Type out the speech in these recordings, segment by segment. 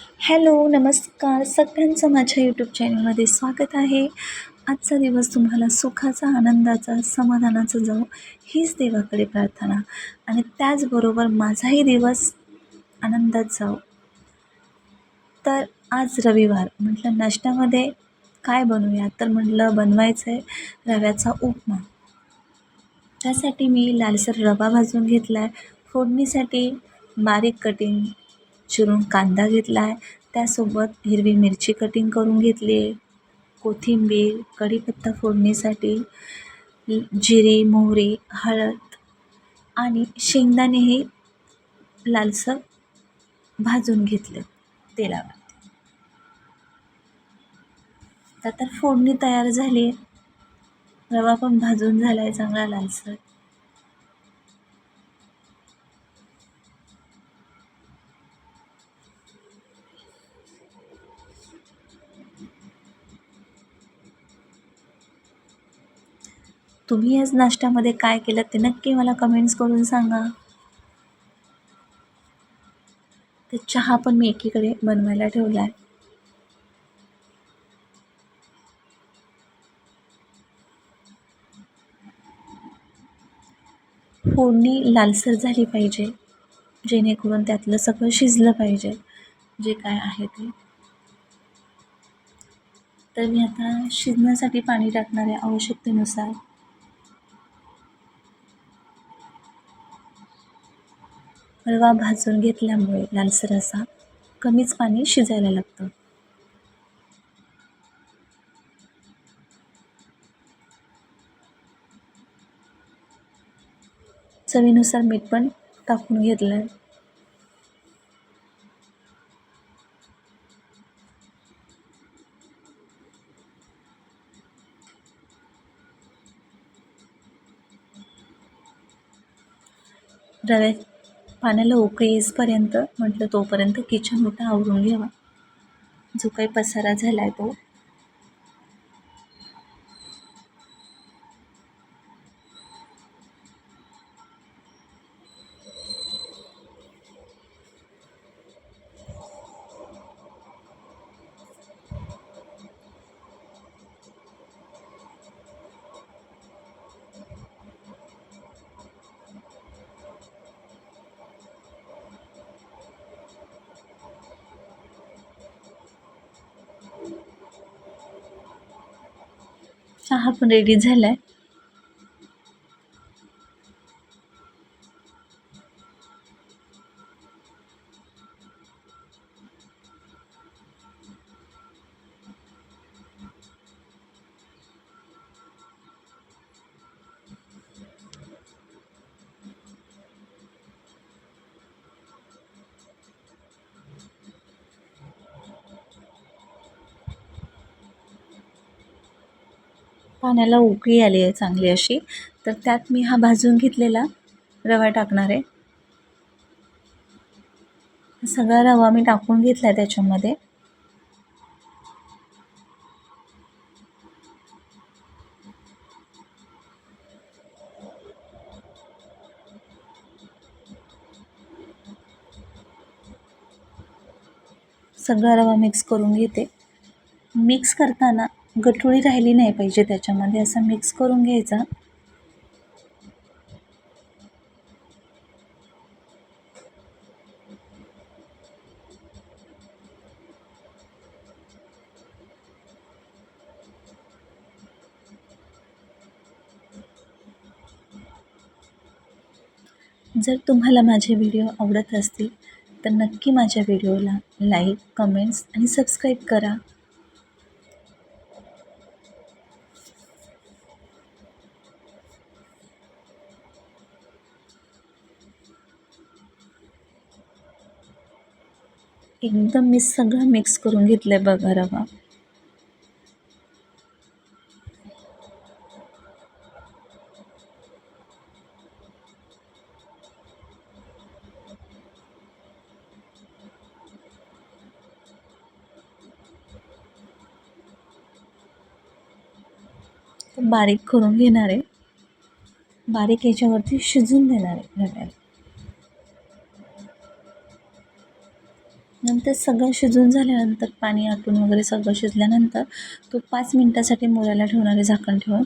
Hello नमस्कार. सगळ्यांचं माझ्या यूट्यूब चॅनलमध्ये स्वागत आहे. आजचा दिवस तुम्हाला सुखाचा आनंदाचा समाधानाचा जाऊ हीच देवाकडे प्रार्थना. आणि त्याचबरोबर माझाही दिवस आनंदात जाऊ तर आज रविवार. म्हटलं नाश्त्यामध्ये काय बनवूया तर म्हटलं बनवायचं आहे रव्याचा उपमा. त्यासाठी मी लालसर रवा भाजून घेतला आहे फोडणीसाठी बारीक कटिंग चिरून कांदा घेतला आहे त्यासोबत हिरवी मिरची कटिंग करून घेतली. आहे कोथिंबीर कढीपत्ता फोडणीसाठी जिरे मोहरी हळद आणि शेंगदाणेही लालसर भाजून घेतले तेलावर तर फोडणी तयार झाली. रवा पण भाजून झाला आहे चांगला लालसर. तुम्ही आज नाश्त्यामध्ये काय केलं ते नक्की मला कमेंट्स करून सांगा. तर चहा पण मी एकीकडे बनवायला ठेवला आहे फोडणी लालसर झाली पाहिजे जेणेकरून त्यातलं सगळं शिजलं पाहिजे जे काय आहे ते. तर मी आता शिजण्यासाठी पाणी टाकणार आहे आवश्यकतेनुसार. हलवा भाजून घेतल्यामुळे लालसर असा कमीच पाणी शिजायला लागतं. चवीनुसार मीठ पण टाकून घेतलं आहे रव्या पाण्याला उकळी येईपर्यंत म्हटलं तोपर्यंत किचन ओटा आवरून घ्यावा. जो काही पसारा झाला आहे तो. चहा पण रेडी झाला आहे पाण्याला उकळी आली आहे चांगली अशी. तर त्यात मी हा भाजून घेतलेला रवा टाकणार आहे. सगळा रवा मी टाकून घेतला आहे त्याच्यामध्ये. सगळा रवा मिक्स करून घेते. मिक्स करताना गठुळी राहिली नाही पाहिजे त्याच्यामध्ये. असं मिक्स करून घ्यायचा. जर तुम्हाला माझे व्हिडिओ आवडत असतील तर नक्की माझ्या व्हिडिओला लाईक कमेंट्स आणि सबस्क्राईब करा. एकदम मी सगळं मिक्स करून घेतलं आहे बघा रवा. बारीक करून घेणार आहे. बारीक याच्यावरती शिजून देणार आहे रव्याला नंतर सगळं शिजून झाल्यानंतर पाणी आटून वगैरे सगळं शिजल्यानंतर तो पाच मिनटासाठी मुरायला ठेवणारे झाकण ठेवून.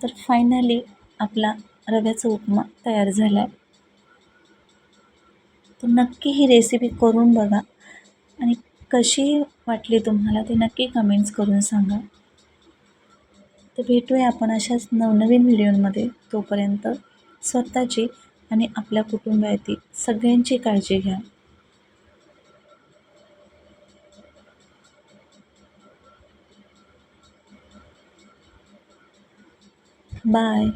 तर फायनली आपला रव्याचा उपमा तयार झाला. आहे तर नक्की ही रेसिपी करून बघा. आणि कशी वाटली तुम्हाला ते नक्की कमेंट्स करून सांगा. तर भेटूया आपण अशाच नवनवीन व्हिडिओमध्ये तोपर्यंत स्वतःची आणि आपल्या कुटुंबातील सगळ्यांची काळजी घ्या. बाय